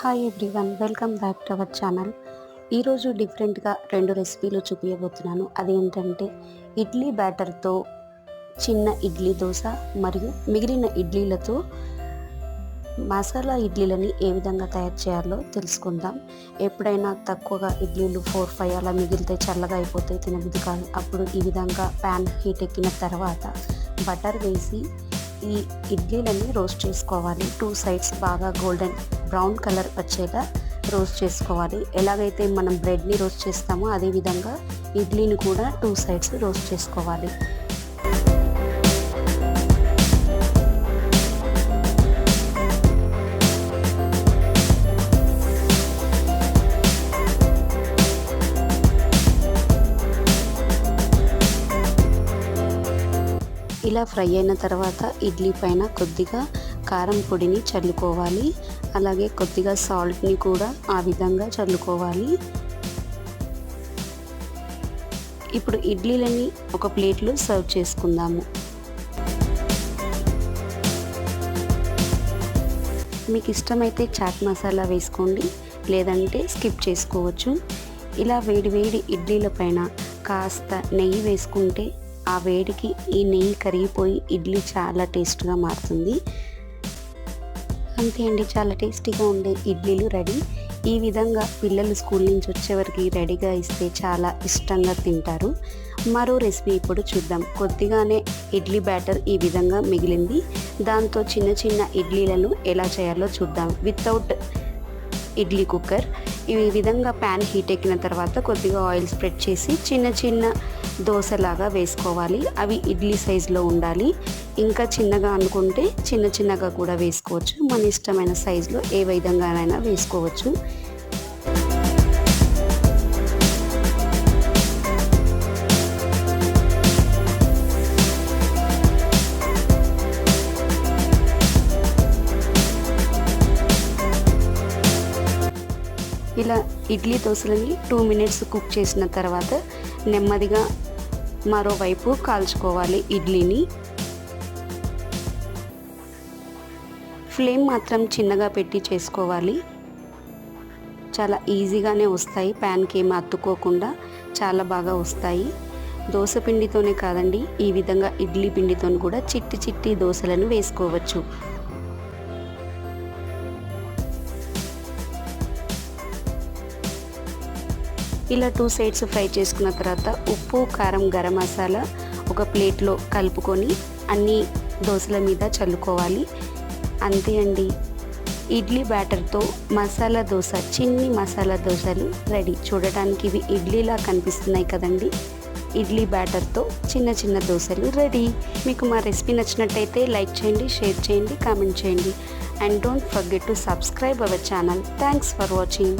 Hi everyone welcome back to our channel ఈరోజు డిఫరెంట్గా రెండు రెసిపీలు చూపించబోతున్నాను అదేంటంటే ఇడ్లీ బ్యాటర్తో చిన్న ఇడ్లీ దోశ మరియు మిగిలిన ఇడ్లీలతో మసాలా ఇడ్లీలని ఏ విధంగా తయారు చేయాలో తెలుసుకుందాం. ఎప్పుడైనా తక్కువగా ఇడ్లీలు ఫోర్ ఫైవ్ అలా మిగిలితే చల్లగా అయిపోతాయి తినబుద్ధి కాదు. అప్పుడు ఈ విధంగా ప్యాన్ హీట్ ఎక్కిన తర్వాత బటర్ వేసి ఈ ఇడ్లీలని రోస్ట్ చేసుకోవాలి. టూ సైడ్స్ బాగా గోల్డెన్ బ్రౌన్ కలర్ వచ్చేలా రోస్ట్ చేసుకోవాలి. ఎలాగైతే మనం బ్రెడ్ని రోస్ట్ చేస్తామో అదే విధంగా ఇడ్లీని కూడా టూ సైడ్స్ రోస్ట్ చేసుకోవాలి. ఇలా ఫ్రై అయిన తర్వాత ఇడ్లీ పైన కొద్దిగా కారం పొడిని చల్లుకోవాలి. అలాగే కొద్దిగా సాల్ట్ని కూడా ఆ విధంగా చల్లుకోవాలి. ఇప్పుడు ఇడ్లీలని ఒక ప్లేట్లో సర్వ్ చేసుకుందాము. మీకు ఇష్టమైతే చాట్ మసాలా వేసుకోండి లేదంటే స్కిప్ చేసుకోవచ్చు. ఇలా వేడి వేడి ఇడ్లీల పైన కాస్త నెయ్యి వేసుకుంటే ఆ వేడికి ఈ నెయ్యి కరిగిపోయి ఇడ్లీ చాలా టేస్ట్గా మారుతుంది. అంతే అండి చాలా టేస్టీగా ఉండే ఇడ్లీలు రెడీ. ఈ విధంగా పిల్లలు స్కూల్ నుంచి వచ్చేవరకు రెడీగా ఇస్తే చాలా ఇష్టంగా తింటారు. మరో రెసిపీ ఇప్పుడు చూద్దాం. కొద్దిగానే ఇడ్లీ బ్యాటర్ ఈ విధంగా మిగిలింది. దాంతో చిన్న చిన్న ఇడ్లీలను ఎలా చేయాలో చూద్దాం. Without idli cooker. ఈ విధంగా ప్యాన్ హీట్ ఎక్కిన తర్వాత కొద్దిగా ఆయిల్ స్ప్రెడ్ చేసి చిన్న చిన్న దోశలాగా వేసుకోవాలి. అవి ఇడ్లీ సైజులో ఉండాలి. ఇంకా చిన్నగా అనుకుంటే చిన్న చిన్నగా కూడా వేసుకోవచ్చు. మన ఇష్టమైన సైజులో ఏ విధంగానైనా వేసుకోవచ్చు. ఇలా ఇడ్లీ దోశలని టూ మినిట్స్ కుక్ చేసిన తర్వాత నెమ్మదిగా మరోవైపు కాల్చుకోవాలి ఇడ్లీని. ఫ్లేమ్ మాత్రం చిన్నగా పెట్టి చేసుకోవాలి. చాలా ఈజీగానే వస్తాయి. ప్యాన్కి ఏమి అత్తుకోకుండా చాలా బాగా వస్తాయి. దోశ పిండితోనే కాదండి ఈ విధంగా ఇడ్లీ పిండితో కూడా చిట్టి చిట్టి దోశలను వేసుకోవచ్చు. ఇలా టూ సైడ్స్ ఫ్రై చేసుకున్న తర్వాత ఉప్పు కారం గరం మసాలా ఒక ప్లేట్లో కలుపుకొని అన్ని దోశల మీద చల్లుకోవాలి. అంతే అండి. ఇడ్లీ బ్యాటర్తో మసాలా దోశ చిన్ని మసాలా దోశలు రెడీ. చూడటానికి ఇవి ఇడ్లీలా కనిపిస్తున్నాయి కదండి. ఇడ్లీ బ్యాటర్తో చిన్న చిన్న దోశలు రెడీ. మీకు మా రెసిపీ నచ్చినట్టయితే లైక్ చేయండి షేర్ చేయండి కామెంట్ చేయండి. And don't forget to subscribe our channel. Thanks for watching.